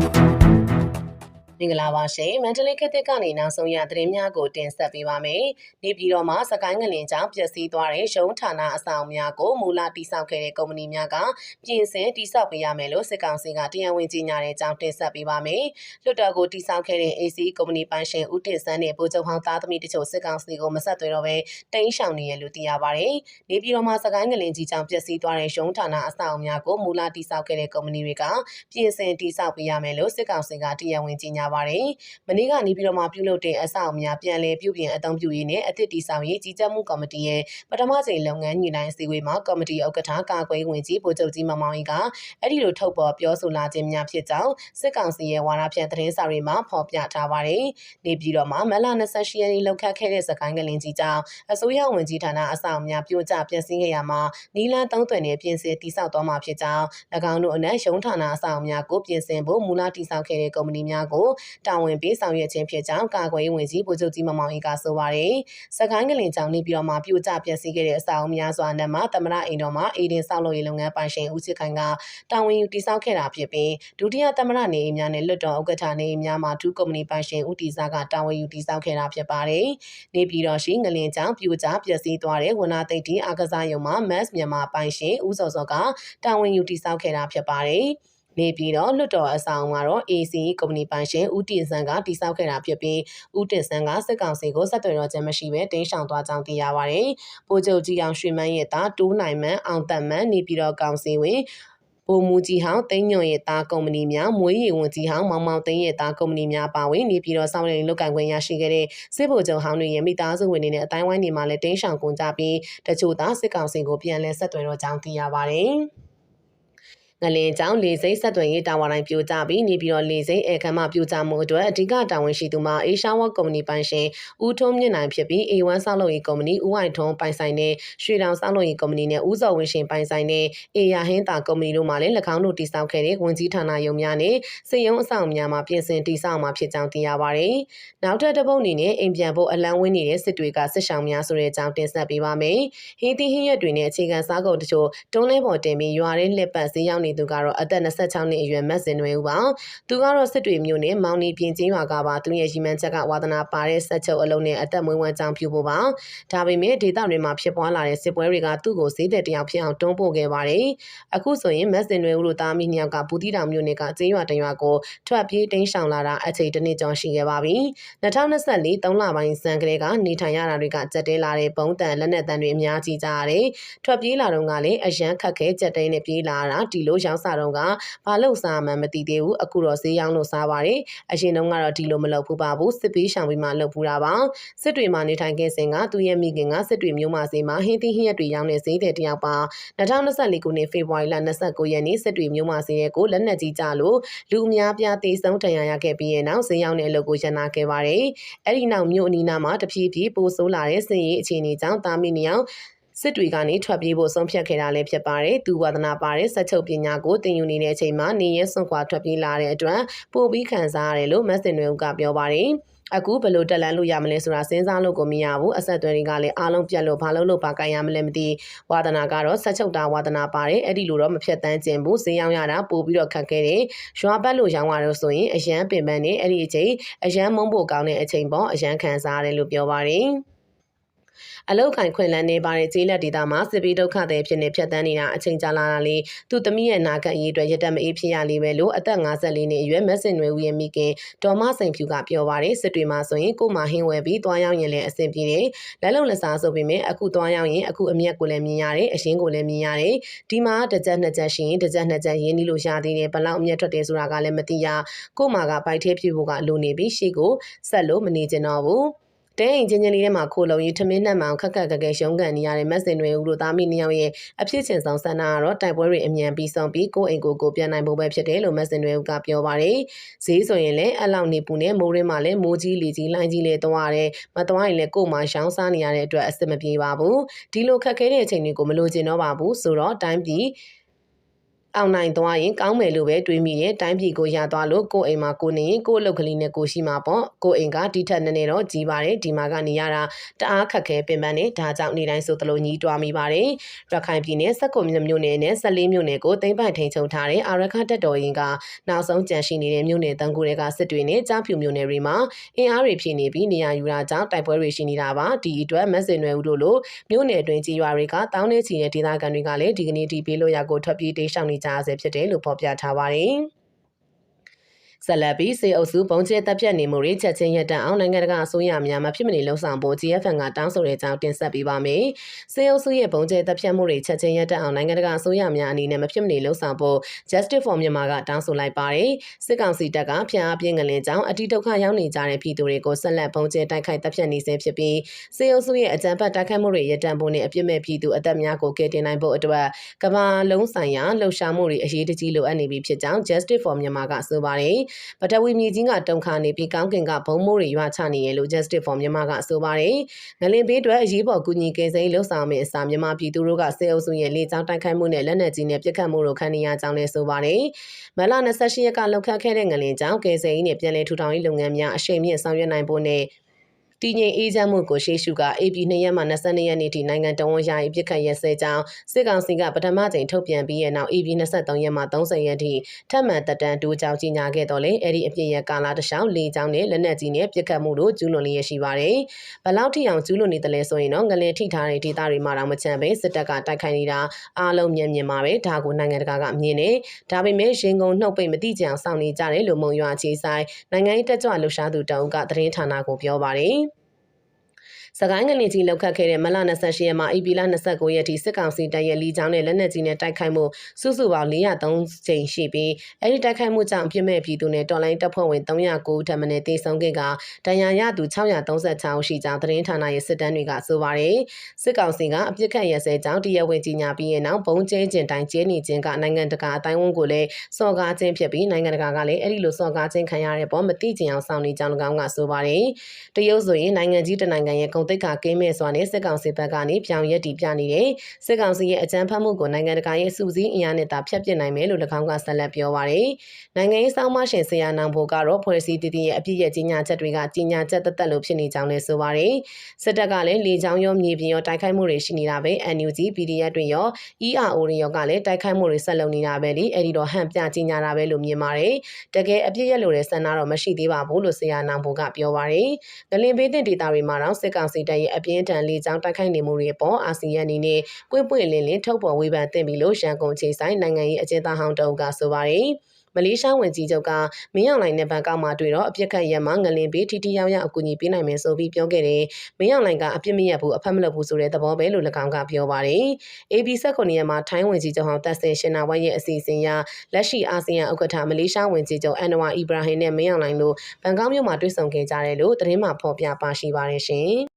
မ င်္ဂလာပါရှင်မန္တလေးခေတ်သစ်ကနေနောက်ဆုံးရသတင်းများကိုတင်ဆက်ပေးပါမယ်။နေပြည်တော်မှာစကိုင်းငလင်ကြောင့်ပျက်စီးသွားတဲ့ရုံးဌာနအဆောင်များကိုမူလတိစောက်ခဲ့တဲ့ကုမ္ပဏီများကပြင်ဆင်တိစောက်ပေးရမယ်လို့စစ်ကောင်စီကတရားဝင်ကြေညာတဲ့အကြောင်းတင်ဆက်ပေးပါမယ်။လွှတ်တော်ကိုတိစောက်ခဲ့တဲ့ AC ကုမ္ပဏီပိုင်ရှင်ဦးတင်စန်းနဲ့ဗိုလ်ချုပ်ဟောင်းသားသမီးတို့စစ်ကောင်စီကိုမဆက်သွယ်တော့ဘဲတိန်းရှောင်နေရလို့သိရပါတယ်။နေပြည်တော်မှာစကိုင်းငလင်ကြီးကြောင့်ပျက်စီးသွားတဲ့ရုံးဌာနအဆောင်များကိုမူလတိစောက်ခဲ့တဲ့ကုမ္ပဏီတွေကပြင်ဆင်တိစောက်ပေးရမယ်လို့စစ်ကောင်စီကတရားဝင်ကြေညာပါတယ်။မနေ့ကနေပြည်တော်မှာပြုလုပ်တဲ့အဆောက်အများပြန်လည်ပြုပြင်အသုံးပြုရေးနဲ့အသစ်တီဆောင်ရေးကြီးကြပ်မှုကော်မတီရဲ့ပထမကြိမ်လုပ်ငန်းညှိနှိုင်းအစည်းအဝေးမှာကော်မတီဥက္ကဋ္ဌကာကွယ်ဝင်ကြီးဗိုလ်ချုပ်ကြီးမောင်မောင်ကြီးကအဲ့ဒီလိုထုတ်ပေါ်ပြောဆိုလာခြင်းများဖြစ်ကြောင်းစစ်ကောင်စီရဲ့ဝါဒဖြန့်သတင်းစာတွေမှာဖော်ပြထားပါတယ်။နေပြည်တော်မှာမလ28ရက်နေ့လောက်ခတ်ခဲ့တဲ့စကိုင်းကလင်ကြီးကြောင့်အစိုးရဝင်ကြီးဌာနအဆောက်အများပြိုကျပျက်စီးခဲ့ရမှာနီလန်သုံးသွယ်နဲ့ပြင်ဆင်တိစောက်သွားမှာဖြစ်ကြောင်း၎င်းတို့အနက်ရုံးဌာနအဆောက်အများကိုပြင်ဆင်ဖို့မူလတိစောက်ခဲ့တဲ့ကုမ္ပဏီများကိုတာဝန်ပေးဆောင်ရွက်ခြင်းဖြစ်ကြောင်းကာကွယ်ရေးဝန်ကြီးဗိုလ်ချုပ်ကြီးမမောင်အေးကဆိုပါတယ်။စကိုင်းကလင်ကြောင့်နေပြည်တော်မှာပြိုကျပျက်စီးခဲ့တဲ့အဆောက်အဦများစွာနဲ့မှာသမရအိမ်တော်မှာအေဒင်ဆောက်လုပ်ရေးလုပ်ငန်းပိုင်ရှင်ဦးချစ်ခိုင်ကတာဝန်ယူတည်ဆောက်ခဲ့တာဖြစ်ပြီးဒုတိယသမရနေအိမ်များနဲ့လွတ်တော်ဥက္ကဋ္ဌနေအိမ်များမှာဒုကုမ္ပဏီပိုင်ရှင်ဦးတီစာကတာဝန်ယူတည်ဆောက်ခဲ့တာဖြစ်ပါတယ်။နေပြည်တော်ရှိငလင်ကြောင့်ပြိုကျပျက်စီးသွားတဲ့ဝနာသိတ်တီအာကစားရုံမှာ Mass မြန်မာပိုင်ရှင်ဦးစောစောကတာဝန်ယူတည်ဆောက်ခဲ့တာဖြစ်ပါတယ်။ နေပြီးတော့လွတ်တော်အဆောင်ကတော့ AC ကုမ္ပဏီပိုင်ရှင်ဦးတင်ဆန်းကတိစောက်ခဲ့တာဖြစ်ပြီးဦးတင်ဆန်းကစစ်ကောင်စီကိုဆက်သွယ်တော့ခြင်းမရှိဘဲတင်းရှောင်သွားကြောင်းသိရပါတယ်။ပိုချုပ်ကြီးအောင်ရွှေမန်းရဲ့သားတိုးနိုင်မန်းအောင်သက်မန်းနေပြီးတော့ကောင်စီဝင်ဗိုလ်မူကြီးဟောင်းတိန်ညွန့်ရဲ့သားကုမ္ပဏီများမွေးရည်ဝန်ကြီးဟောင်းမောင်မောင်သိန်းရဲ့သားကုမ္ပဏီများပါဝင်နေပြီးတော့စောင့်နေလုတ်ကင်ခွင့်ရရှိခဲ့တဲ့စစ်ဗိုလ်ချုပ်ဟောင်းတွေရဲ့မိသားစုဝင်တွေနဲ့အတိုင်းဝိုင်းတွေမှာလည်းတင်းရှောင်ကုန်ကြပြီးတချို့သားစစ်ကောင်စီကိုပြန်လည်ဆက်သွယ်တော့ကြောင်းသိရပါတယ်။ ငလင်ကြောင့်လေစိတ်ဆက်သွယ်ရေးတာဝါတိုင်းပြိုကျပြီးနေပြီးတော့လေစိတ်အဲခမ်းမပြိုကျမှုအတွက်အဓိကတာဝန်ရှိသူမှာအေရှာဝတ်ကုမ္ပဏီပိုင်ရှင်ဦးထုံးမြင့်နိုင်ဖြစ်ပြီး A1 ဆောက်လုပ်ရေးကုမ္ပဏီဦးဝိုင်ထုံးပိုင်ဆိုင်တဲ့ရွှေတောင်ဆောက်လုပ်ရေးကုမ္ပဏီနဲ့ဦးစော်ဝင်းရှင်ပိုင်ဆိုင်တဲ့အေယာဟင်းတာကုမ္ပဏီတို့မှလည်း၎င်းတို့တည်ဆောက်ခဲ့တဲ့ဝန်ကြီးဌာနရုံများနဲ့စေယုံအဆောင်များမှာပြင်ဆင်တည်ဆောက်မှာဖြစ်ကြောင်းသိရပါတယ်။နောက်ထပ်တစ်ပုတ်အနေနဲ့အိမ်ပြန်ဖို့အလံဝင်းနေတဲ့စစ်တွေကစစ်ဆောင်များဆိုတဲ့အကြောင်းတင်ဆက်ပေးပါမယ်။ဟင်းသီးဟင်းရွက်တွေနဲ့အခြေခံစားကုန်တချို့တွန်းလဲပေါ်တင်ပြီးရွာရဲလှက်ပတ်ဈေးရောက်နေသူကတော့အသက်26နှစ်အရွယ်မတ်စင်နွယ်ဦးပါသူကတော့စစ်တွေမျိုးနဲ့မောင်နီပြင်ချင်းရွာကပါသူရဲ့ရီမန်ချက်ကဝါသနာပါတဲ့ဆက်ချုပ်အလုံးနဲ့အသက်မွေးဝမ်းကြောင်းပြုဖို့ပါဒါပေမဲ့ဒေသတွေမှာဖြစ်ပွားလာတဲ့စစ်ပွဲတွေကသူ့ကိုဈေးသက်တယောက်ဖြစ်အောင်တွန်းပို့ခဲ့ပါတယ်အခုဆိုရင်မတ်စင်နွယ်ဦးတို့သားမိနှစ်ယောက်ကဘူတိတောင်မျိုးနဲ့ကကျေးရွာတရွာကိုထွက်ပြေးတိမ်းရှောင်လာတာအချိန်တစ်နှစ်ကျော်ရှိခဲ့ပါပြီ2024 3လပိုင်းစံကလေးကနေထိုင်ရတာတွေကကြက်တဲလာတဲ့ပုံတန်လက်နက်တန်တွေအများကြီးကြရတယ်ထွက်ပြေးလာတော့ကလည်းအရန်ခက်ခဲကြက်တဲနဲ့ပြေးလာတာဒီလိုရောင်းစားတော့ကဘာလို့စားမှန်းမသိသေးဘူးအခုတော့ဈေးရောင်းလို့စားပါတယ်အရင်တုန်းကတော့ဒီလိုမလုပ်ဘူးပါဘူးစစ်ပေးရှောင်ပြီးမှလုပ်ဘူးတာပါစစ်တွေမှာနေထိုင်ခဲ့စဉ်ကသူ့ရဲ့မိခင်ကစစ်တွေမျိုးမဈေးမှာဟင်းသီးဟင်းရက်တွေရောင်းနေဈေးတဲ့တယောက်ပါ2024ခုနှစ်ဖေဖော်ဝါရီလ29ရက်နေ့စစ်တွေမျိုးမဈေးရဲ့ကိုလက်နက်ကြီးကြလို့လူအများပြားတေဆုံးထဏ်ရာရခဲ့ပြီးရဲ့နောက်ဈေးရောင်းတဲ့အလုပ်ကိုရန်နာခဲ့ပါတယ်အဲ့ဒီနောက်မြို့အနီးနားမှာတဖြည်းဖြည်းပိုဆိုးလာတဲ့စင်ရေးအခြေအနေကြောင့်တာမီနီယောင် စစ်တွေကနေထွက်ပြေးဖို့ဆုံးဖြတ်ခဲ့တာလည်းဖြစ်ပါတယ်။သူဝါသနာပါတဲ့စက်ချုပ်ပညာကိုသင်ယူနေတဲ့အချိန်မှာနေရဲစွန့်ခွာထွက်ပြေးလာတဲ့အတွက်ပိုပြီးခံစားရတယ်လို့မက်ဆင်တွေကပြောပါတယ်။အခုဘယ်လိုတက်လန်းလို့ရမလဲဆိုတာစဉ်းစားလို့ကိုမရဘူးအဆက်အသွယ်တွေကလည်းအားလုံးပြတ်လို့ဘာလို့လို့ဘာကန်ရမလဲမသိဝါသနာကတော့ဆက်ချုပ်တာဝါသနာပါတယ်အဲ့ဒီလိုတော့မဖြတ်တန်းခြင်းဘူးဈေးရောက်ရတာပို့ပြီးတော့ခက်ခဲတယ်ရွာပတ်လို့ရောင်းရတော့ဆိုရင်အရန်ပင်ပန်းနေအဲ့ဒီအချိန်အရန်မုံဖို့ကောင်းတဲ့အချိန်ပေါ့အရန်ခံစားရတယ်လို့ပြောပါတယ် အလောက်ခိုင်ခွင်လန်းနေပါတဲ့ကျေးလက်ဒေသမှာစစ်ပေးဒုက္ခတွေဖြစ်နေဖြတ်တန်းနေတာအချိန်ကြာလာတာလေသူသမီးရဲ့နာဂတ်အရေးအတွက်ရတက်မအေးဖြစ်ရလိမ့်မယ်လို့အသက်54နှစ်အရွယ်မက်ဆင်နွယ်ဦးရဲ့မိခင်ဒေါ်မစိန်ဖြူကပြောပါတယ်စစ်တွေမှာဆိုရင်ကိုမဟင်းဝယ်ပြီးသွားရောက်ရင်လည်းအဆင်ပြေတယ်လက်လုံလက်စားဆိုပေမဲ့အခုသွားရောက်ရင်အခုအမျက်ကိုလည်းမြင်ရတယ်အရင်ကိုလည်းမြင်ရတယ်ဒီမှာတစ်ချက်နှစ်ချက်ရှိရင်တစ်ချက်နှစ်ချက်ရင်းနှီးလို့ရသေးတယ်ဘလောက်အမျက်ထွက်တယ်ဆိုတာကလည်းမသိရကိုမကပိုက်သေးဖြစ်ဖို့ကလိုနေပြီးရှေ့ကိုဆက်လို့မနေကျင်တော့ဘူး တဲအိမ်ချင်းချင်းလေးထဲမှာခိုလုံရေးထမင်းနှက်မှောင်ခက်ခက်ခက်ခဲရုံးကန်နေရတဲ့မက်စင်တွေဦးတို့သားမိနှစ်ယောက်ရဲ့အဖြစ်ချင်းဆောင်ဆန္ဒကတော့တိုက်ပွဲတွေအမြန်ပြီးဆုံးပြီးကိုယ့်အိမ်ကိုကိုပြန်နိုင်ဖို့ပဲဖြစ်တယ်လို့မက်စင်တွေဦးကပြောပါတယ်။ဈေးဆိုရင်လည်းအလောက်နေပူနဲ့မိုးရင်းမှာလည်းမိုးကြီးလေကြီးလိုင်းကြီးလေသွားရတယ်။မသွားရင်လည်းကို့မှာရှောင်းစားနေရတဲ့အတွက်အဆင်မပြေပါဘူး။ဒီလိုခက်ခဲတဲ့အချိန်တွေကိုမလိုချင်တော့ပါဘူးဆိုတော့တိုင်းပြည် အောင်နိုင်သွားရင်ကောင်းမယ်လို့ပဲတွေးမိရဲ့တိုင်းပြည်ကိုရသွားလို့ကိုယ်အိမ်မှာကိုနေရင်ကိုယ့်အလုပ်ကလေးနဲ့ကိုရှိမှာပေါ့ကိုယ်အိမ်ကဒီထက်နည်းနည်းတော့ကြီးပါတယ်ဒီမှာကနေရတာတအားခက်ခဲပင်ပန်းနေဒါကြောင့်နေတိုင်းဆိုသလိုညီးတွားမိပါတယ်ရခိုင်ပြည်နယ်စက်ကုံမြို့နယ်နဲ့14မြို့နယ်ကိုတင်ပိုင်ထိန်ချုံထားတဲ့အာရခတက်တော်ရင်ကနောက်ဆုံးကြန့်ရှိနေတဲ့မြို့နယ်တန်းကူတွေကစစ်တွေနဲ့ကြားဖြူမြို့နယ်တွေမှာအင်အားတွေဖြည့်နေပြီးနေရာယူတာကြောင့်တိုက်ပွဲတွေရှိနေတာပါဒီအတွက်မက်စင်နွယ်ဦးတို့လိုမြို့နယ်အတွင်းကြီးရွာတွေကတောင်းနေချီတဲ့ဒေသခံတွေကလည်းဒီကနေ့ဒီပေးလို့ရကိုထွက်ပြေးတိမ်းရှောင်နေကြရဆဲဖြစ်တယ်လို့ဖော်ပြထားပါတယ်။ ဆက်လက်ပြီးစေအုပ်စုပုံကျဲတပ်ဖြတ်နေမှုတွေချက်ချင်းရပ်တန့်အောင်နိုင်ငံတကာအစိုးရများမဖြစ်မနေလှုံ့ဆော်ဖို့ GFN ကတောင်းဆိုတဲ့အကြောင်းတင်ဆက်ပေးပါမယ်။စေအုပ်စုရဲ့ပုံကျဲတပ်ဖြတ်မှုတွေချက်ချင်းရပ်တန့်အောင်နိုင်ငံတကာအစိုးရများအနေနဲ့မဖြစ်မနေလှုံ့ဆော်ဖို့ Justice for Myanmar ကတောင်းဆိုလိုက်ပါတယ်။စစ်ကောင်စီတပ်ကဖျားအပြင်းငလင်ကြောင့်အတိဒုက္ခရောက်နေကြတဲ့ပြည်သူတွေကိုဆက်လက်ပုံကျဲတိုက်ခိုက်တပ်ဖြတ်နေဆဲဖြစ်ပြီးစေအုပ်စုရဲ့အကြမ်းဖက်တိုက်ခိုက်မှုတွေရပ်တန့်ဖို့နဲ့အပြစ်မဲ့ပြည်သူအသက်များကိုကယ်တင်နိုင်ဖို့အတွက်ကမ္ဘာလုံးဆိုင်ရာလှုပ်ရှားမှုတွေအရေးတကြီးလိုအပ်နေပြီဖြစ်ကြောင်း Justice for Myanmar ကဆိုပါတယ်။ပထဝီမြေကြီးကတုံခါနေပြီးကောင်းကင်ကဘုံမိုးတွေရွာချနေရလို့ Justice for မြန်မာကဆိုပါတယ်။ငလင်ဘေးအတွက်အရေးပေါ်ကူညီကယ်ဆယ်ရေးလှုပ်ဆောင်မယ့်အစားမြန်မာပြည်သူတို့ကစေအုပ်စုရဲ့လေကြောင်းတိုက်ခိုက်မှုနဲ့လက်နက်ကြီးနဲ့ပစ်ခတ်မှုတို့ခံနေရကြောင်းလည်းဆိုပါတယ်။မလ28ရက်ကလှုပ်ခတ်ခဲ့တဲ့ငလင်ကြောင့်ကယ်ဆယ်ရေးနဲ့ပြည်내ထူထောင်ရေးလုပ်ငန်းများအရှိန်မြင့်ဆောင်ရွက်နိုင်ဖို့နဲ့ တည်ငြိမ်အေးချမ်းမှုကိုရှေ့ရှုက AP 2ရက်မှ22ရက်နေ့ထိနိုင်ငံတော်ဝန်ယာယီပြစ်ခတ်ရက်စဲကြောင်းစစ်ကောင်စီကပထမကြိမ်ထုတ်ပြန်ပြီးတဲ့နောက် AP 23ရက်မှ30ရက်ထိထပ်မံတက်တန်းတိုးကြောင်းကြီးညာခဲ့တော့လေအဲ့ဒီအပြည့်ရဲ့ကာလတစ်လျှောက်လေကြောင်းနဲ့လက်နက်ကြီးနဲ့ပြစ်ခတ်မှုတို့ကျူးလွန်လျက်ရှိပါတယ်။ဘလောက်ထိအောင်ကျူးလွန်နေတယ်လဲဆိုရင်တော့ငလင်ထိထားတဲ့ဒေသတွေမှာတော့မချမ်းပဲစစ်တပ်ကတိုက်ခိုက်နေတာအားလုံးမြင်မြင်ပါပဲဒါကိုနိုင်ငံတကာကမြင်နေဒါပေမဲ့ရင်ကုန်နှုတ်ပိတ်မတိကြအောင်စောင့်နေကြတယ်လို့မုံရွာခြေဆိုင်နိုင်ငံရေးတက်ကြွလှူရှားသူတောင်ကသတင်းဌာနကိုပြောပါတယ်။ စကိုင်းငလင်ကြီးလောက်ခတ်ခဲ့တဲ့မလ28ရက်မှာအေပီလ29ရက်ထိစစ်ကောင်စီတပ်ရဲ့လီချောင်းနဲ့လက်နက်ကြီးနဲ့တိုက်ခိုက်မှုစုစုပေါင်း403ကြိမ်ရှိပြီးအဲဒီတိုက်ခိုက်မှုကြောင့်အပြစ်မဲ့ပြည်သူနဲ့တော်လိုင်းတပ်ဖွဲ့ဝင်309ထပ်မံတေဆုံးခဲ့ကဒဏ်ရာရသူ636ဦးရှိကြောင်းသတင်းဌာနရဲ့စစ်တမ်းတွေကဆိုပါတယ်စစ်ကောင်စီကအပြစ်ခတ်ရစဲကြောင်းတရားဝင်ကြီးညာပြီးရဲ့နောက်ဘုံကျင်းကျင်တိုင်းကျင်းနေခြင်းကနိုင်ငံတကာအတိုင်းဝန်ကိုလည်းစော်ကားခြင်းဖြစ်ပြီးနိုင်ငံတကာကလည်းအဲ့ဒီလိုစော်ကားခြင်းခံရတဲ့ပေါ်မတိကျအောင်ဆောင်နေကြောင်း၎င်းကဆိုပါတယ်တရုတ်ဆိုရင်နိုင်ငံကြီးတနိုင်ငံရဲ့ဂုံတိတ်ခါကင်းမဲ့စွာနဲ့စစ်ကောင်စီဘက်ကနေပြောင်းရက်တီပြနေတယ်စစ်ကောင်စီရဲ့အကြမ်းဖက်မှုကိုနိုင်ငံတကာရဲ့စုစည်းအင်အားနဲ့သာဖျက်ပစ်နိုင်မယ်လို့၎င်းကဆက်လက်ပြောပါတယ်နိုင်ငံရေးစောင်းမရှင်ဆရာနောင်ဘိုကတော့ဖွဲ့စည်းတည်တည်ရဲ့အပြည့်ရဲ့ကြီးညာချက်တွေကကြီးညာချက်တက်တက်လို့ဖြစ်နေကြောင်းလည်းဆိုပါတယ်စစ်တပ်ကလည်းလေကြောင်းရောမြေပြင်ရောတိုက်ခိုက်မှုတွေရှိနေတာပဲ NUG PDF တွေရော ERO တွေရောကလည်းတိုက်ခိုက်မှုတွေဆက်လုပ်နေတာပဲလေအဲ့ဒီတော့ဟန်ပြကြီးညာတာပဲလို့မြင်ပါတယ်တကယ်အပြည့်ရလို့တဲ့ဆန္ဒတော့မရှိသေးပါဘူးလို့ဆရာနောင်ဘိုကပြောပါတယ်ငလင်ဘေးတင်ဒေတာတွေမှာတော့စစ်ကောင်စီတပ်ရဲ့အပြင်းထန်လေးချောင်းတိုက်ခိုက်နေမှုတွေပေါ်အာဆီယံအနေနဲ့ပွင့်ပွင့်လင်းလင်းထုတ်ပေါ်ဝေဖန်သင့်ပြီလို့ရန်ကုန်ခြေဆိုင်နိုင်ငံရေးအကျဉ်းသားဟောင်းတုံးကဆိုပါတယ်မလေးရှားဝန်ကြီးချုပ်ကမင်းအောင်လှိုင်နဲ့ဘန်ကောက်မှာတွေ့တော့အပြစ်ခတ်ရက်မှာငလင်ပေးထီထီရောက်ရောက်အကူအညီပေးနိုင်မယ်ဆိုပြီးပြောခဲ့တယ်။မင်းအောင်လှိုင်ကအပြစ်မရဘူးအဖက်မလုပ်ဘူးဆိုတဲ့သဘောပဲလို့၎င်းကပြောပါတယ်။ AB 19ရက်မှာထိုင်းဝန်ကြီးချုပ်ဟောင်းတက်ဆင်ရှင်နာဝိုင်းရဲ့အစီအစဉ်အရလက်ရှိအာဆီယံဥက္ကဋ္ဌမလေးရှားဝန်ကြီးချုပ်အန်နဝါအီဘရာဟင်နဲ့မင်းအောင်လှိုင်တို့ဘန်ကောက်မြို့မှာတွေ့ဆုံခဲ့ကြတယ်လို့သတင်းမှဖော်ပြပါရှိပါတယ်ရှင်။